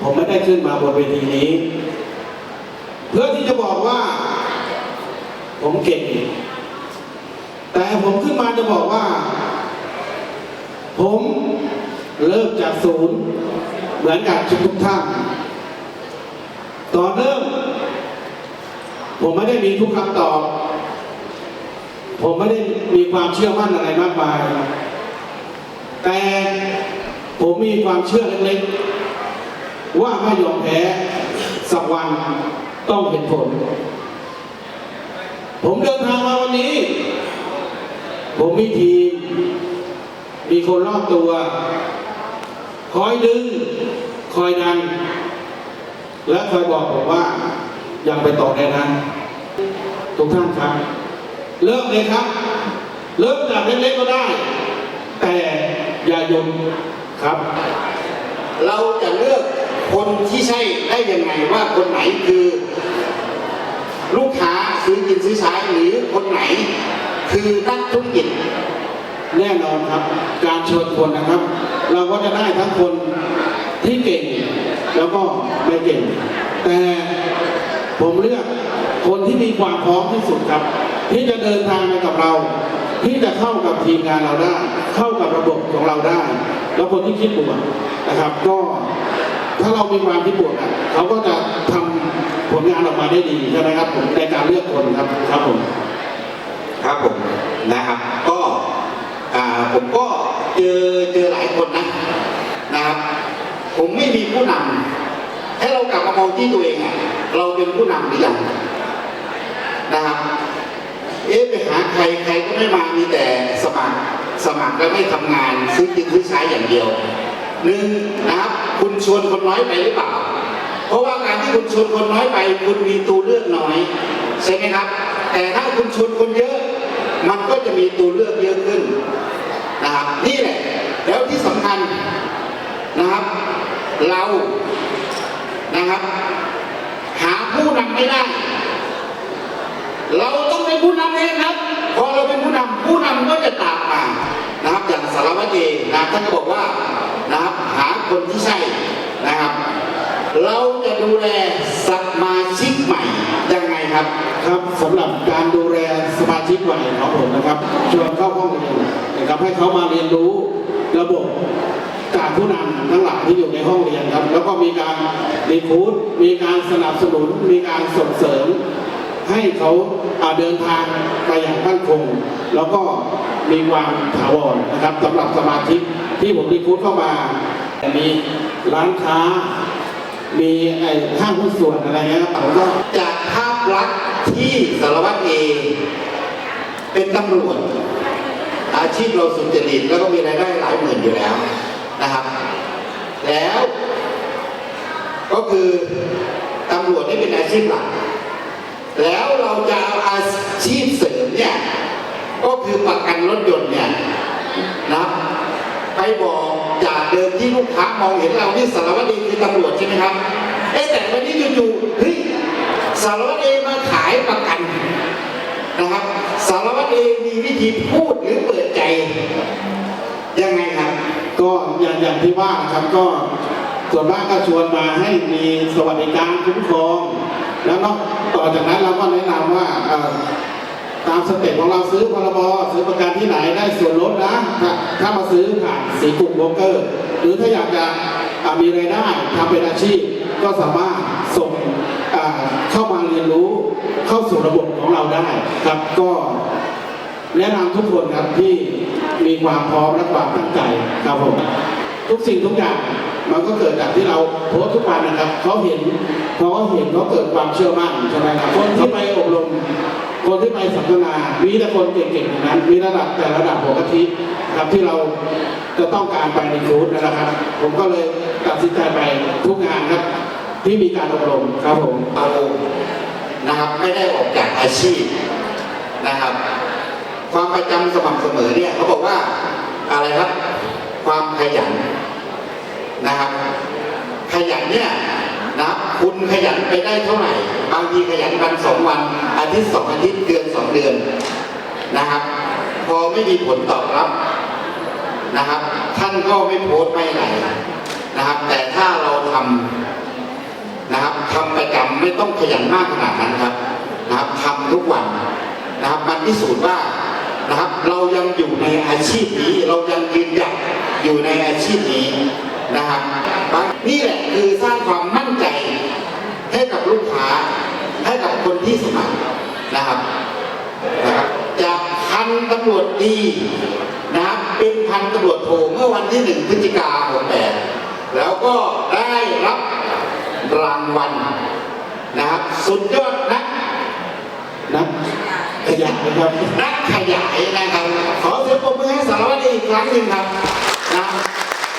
ผมไม่ได้ขึ้นมาบนเวทีนี้ เพื่อที่จะบอกว่า ผมเก่ง แต่ผมขึ้นมาจะบอกว่า ผมเริ่มจากศูนย์เหมือนกับทุกท่านตอนเริ่ม ผมไม่ได้มีทุกคำตอบ ผมไม่ได้มีความเชื่อมั่นอะไรมากมาย แต่ผมมีความเชื่อเล็กๆ ว่าไม่ยอมแพ้สักวันต้องเห็นผล ผมเดินทางมาวันนี้ ผมมีทีม มีคนรอบตัว คอยดึง คอยดัน และคอยบอกผมว่ายังไปต่อได้นะทุกท่านครับ เริ่มเลยครับ เริ่มจากเล็กๆก็ได้ แต่อย่าหยนครับ เราจะเลือก คนที่ใช่ได้ยังไงว่าคนไหนคือ ลูกค้าซื้อกินซื้อใช้หรือคนไหน คือนักธุรกิจแน่นอนครับ การชิญคนนะครับ เราก็จะได้ทั้งคนที่เก่ง แล้วก็ไม่เก่ง แต่ผมเลือกคนที่มีความพร้อมที่สุดครับ ที่จะเดินทางไปกับเรา ที่จะเข้ากับทีมงานเราได้ เข้ากับระบบของเราได้ แล้วคนที่คิดบวกนะครับ ก็ ถ้าเรามีความคิดบวกเขาก็จะทำผลงานออกมาได้ดีใช่ไหมครับผมในการเลือกคนครับครับผมครับผมนะครับก็อ่าผมก็เจอเจอหลายคนนะนะครับ ผมไม่มีผู้นำให้เรากลับมามองที่ตัวเองอะเราเป็นผู้นำหรือยังนะครับเอ๊ะไปหาใครใครก็ไม่มามีแต่สมัครสมัครแล้วไม่ทำงานซื้อกินซื้อใช้อย่างเดียว หนึ่งนะครับ คุณชวนคนน้อยไปหรือเปล่า เพราะว่าการที่คุณชวนคนน้อยไป คุณมีตัวเลือกน้อยใช่ไหมครับ แต่ถ้าคุณชวนคนเยอะ มันก็จะมีตัวเลือกเยอะขึ้นนะครับนี่แหละแล้วที่สำคัญนะครับ เรานะครับ หาผู้นำไม่ได้ เราต้องเป็นผู้นำเองครับ พอเราเป็นผู้นำผู้นำก็จะตามมานะครับอย่างสารวัตรเองนะครับท่านก็บอกว่า นะครับหาคนที่ใช่นะครับ เราจะดูแลสมาชิกใหม่ยังไงครับครับสำหรับการดูแลสมาชิกใหม่ของผมนะครับชวนเข้าห้องเรียนนะครับให้เขามาเรียนรู้ระบบจากผู้นำทั้งหลายที่อยู่ในห้องเรียนครับ แล้วก็มีการรีคูดมีการสนับสนุน มีการส่งเสริม ให้เขาอ่าเดินทางไปอย่างมั่นคง แล้วก็มีความถาวรนะครับสำหรับสมาชิก ที่ผมรีคูดเข้ามามีร้านค้า มีไอ้ห้างหุ้นส่วนอะไรเงี้ยผมก็จากภาพลักษณ์ที่สารวัตรเอเป็นตำรวจ อาชีพเราสุจริตแล้วก็มีรายได้หลายหมื่นอยู่แล้วนะครับ แล้วก็คือตำรวจนี่เป็นอาชีพหลัก แล้วเราจะเอาอาชีพเสริมเนี่ย ก็คือประกันรถยนต์เนี่ยนะครับ บอกจากเดิมที่ลูกค้ามองเห็นเราที่สารวัตรเอคือตำรวจใช่ไหมครับเอ๊แต่วันนี้จู่ๆเฮ้ยสารวัตรเอมาขายประกันนะครับ สารวัตรเอมีวิธีพูดหรือเปิดใจยังไงครับ ก็อย่างอย่างที่ว่าครับก็ส่วนมากก็ชวนมาให้มีสวัสดิการคุ้มครอง แล้วนอกต่อจากนั้นเราก็แนะนำว่าอ ตามสเต็ปของเราซื้อพรบซื้อประกันที่ไหนได้ส่วนลดนะถ้าถ้ามาซื้อผ่านสีกลุ่มโบรกเกอร์ หรือถ้าอยากจะมีรายได้ทำเป็นอาชีพก็สามารถส่งเข้ามาเรียนรู้เข้าสู่ระบบของเราได้ครับก็แนะนำทุกคนครับที่มีความพร้อมและความตั้งใจครับผมทุกสิ่งทุกอย่างมันก็เกิดจากที่เราโพสทุกวันนะครับเขาเห็นเขาเห็นเขาเกิดความเชื่อมั่นใช่ไหมครับคนที่ไปอบรม คนที่ไปสัมมนามีแต่คนเก่งๆอย่างนั้น มีระดับแต่ระดับหัวกะทิครับที่เราจะต้องการไปในคูดนะครับ ผมก็เลยตัดสินใจไปทุกงานครับ ที่มีการอบรมครับผมเอานะครับไม่ได้ออกจากอาชีพนะครับ ความประจำสม่ำเสมอเนี่ยเขาบอกว่าอะไรครับ ความขยันนะครับ ขยันเนี่ยนะคุณขยันไปได้เท่าไหร่ บางทีขยันวันสองวัน อาทิตย์สองอาทิตย์เดือนสองเดือนนะครับ พอไม่มีผลตอบรับนะครับ ท่านก็ไม่โพสต์ไม่อะไรนะครับ แต่ถ้าเราทำำไม่ต้องขยันมากขนาดนั้นครับนะครับทำทุกวันนะครับ มันพิสูจน์ว่านะครับ เรายังอยู่ในอาชีพนี้ เรายังยืนหยัดอยู่ในอาชีพนี้นะครับนี่แหละคือสร้างความมั่นใจ ให้กับลูกค้า ให้กับ คนที่สมัครนะครับนะครับจากพันตำรวจดีนะครับเป็นพันตำรวจโทเมื่อวันที่หนึ่งพฤศจิกาหกแปดแล้วก็ได้รับรางวัลนะครับ สุดยอดนักนะขยันนะครับนักขยายนะครับขอเสียงปรบมือให้สารวัตรอีกครั้งหนึ่งครับนะครับ